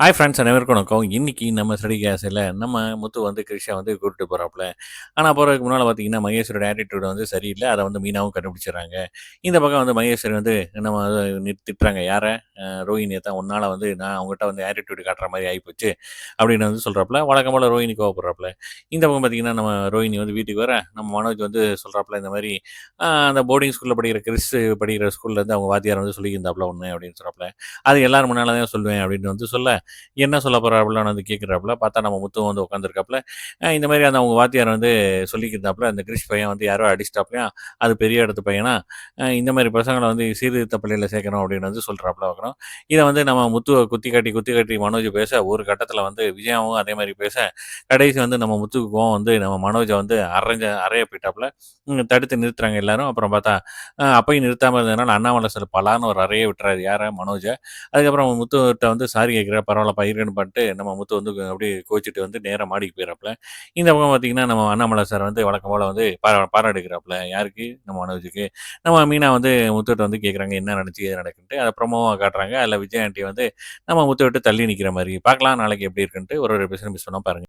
Hi friends அனைவருக்கும் வணக்கம். இன்றைக்கி நம்ம ஸ்டடி கேஸில் நம்ம முத்து வந்து கிருஷா வந்து கூப்பிட்டு போகிறாப்புல ஆனால் போகிறதுக்கு முன்னால் பார்த்தீங்கன்னா மகேஸ்வரோட ஆட்டிடியூட் வந்து சரியில்லை. அதை வந்து மீனாவும் கண்டுபிடிச்சிடுறாங்க. இந்த பக்கம் வந்து மகேஸ்வரி வந்து நம்ம வந்து திட்டுறாங்க. யாரை? ரோஹினியை தான் உன்னால் வந்து நான் அவங்ககிட்ட வந்து ஆட்டிடியூட் காட்டுற மாதிரி ஆகிப்போச்சு அப்படின்னு வந்து சொல்கிறாப்புல வழக்கம் போல் ரோஹினி கோவப்படுறாப்புல. இந்த பக்கம் பார்த்தீங்கன்னா நம்ம ரோஹினி வந்து வீட்டுக்கு வர நம்ம மனோஜ் வந்து சொல்கிறாப்புல இந்த மாதிரி அந்த போர்டிங் ஸ்கூலில் படிக்கிற கிறிஸ் படிக்கிற ஸ்கூல்லேருந்து அவங்க வாத்தியார் வந்து சொல்லியிருந்தாப்புல ஒன்று அப்படின்னு சொல்கிறாப்புல அது எல்லாரும் முன்னால் தான் சொல்லுவேன் அப்படின்னு வந்து சொல்ல என்ன சொல்ல போறாப்புலன்னு வந்து கேட்குறாப்புல பார்த்தா நம்ம முத்து வந்து உட்காந்துருக்காப்புல இந்த மாதிரி அந்த அவங்க வாத்தியார் வந்து சொல்லிக்கிறாப்புல அந்த கிரிஷ் பையன் வந்து யாரோ அடிச்சிட்டாப்லையா அது பெரிய இடத்து பையனா? இந்த மாதிரி பசங்களை வந்து சீர்திருத்த பள்ளியில் சேர்க்கணும் அப்படின்னு வந்து சொல்கிறாப்புல வைக்கணும் இதை வந்து நம்ம முத்துவை குத்தி காட்டி குத்தி காட்டி மனோஜ் பேச ஒரு கட்டத்தில் வந்து விஜயாவும் அதே மாதிரி பேச கடைசி வந்து நம்ம முத்துக்கு கோவம் வந்து நம்ம மனோஜை வந்து அரைஞ்ச அறைய போயிட்டாப்புல. தடுத்து நிறுத்துறாங்க எல்லாரும். அப்புறம் பார்த்தா அஹ் அப்பயும் நிறுத்தாமல் இருந்ததுனால அண்ணாமலை சார் பலான்னு ஒரு அறைய விட்டுறாரு. யாரை? மனோஜை. அதுக்கப்புறம் முத்துகிட்ட வந்து சாரி கேட்குற பரவாயில்ல பயிருன்னு பண்ணிட்டு நம்ம முத்து வந்து அப்படியே கோச்சிட்டு வந்து நேராக மாடிக்கு போயிடறாப்புல இந்த பக்கம் பார்த்தீங்கன்னா நம்ம அண்ணாமலை சார் வந்து வழக்கம் போல் வந்து பாரா பாராட்டுக்கிறாப்புல. யாருக்கு? நம்ம மனோஜுக்கு நம்ம மீனா வந்து முத்துகிட்ட வந்து கேட்குறாங்க என்ன நடந்துச்சு எது நடக்குன்ட்டு? அதை ப்ரொமோவாக காட்டுறாங்க. அதில் விஜய் ஆண்டி வந்து நம்ம முத்து விட்டு தள்ளி நிற்கிற மாதிரி. பார்க்கலாம் நாளைக்கு எப்படி இருக்குன்ட்டு ஒரு ஒரு எபிசோட் மிஸ் பண்ணால் பாருங்க.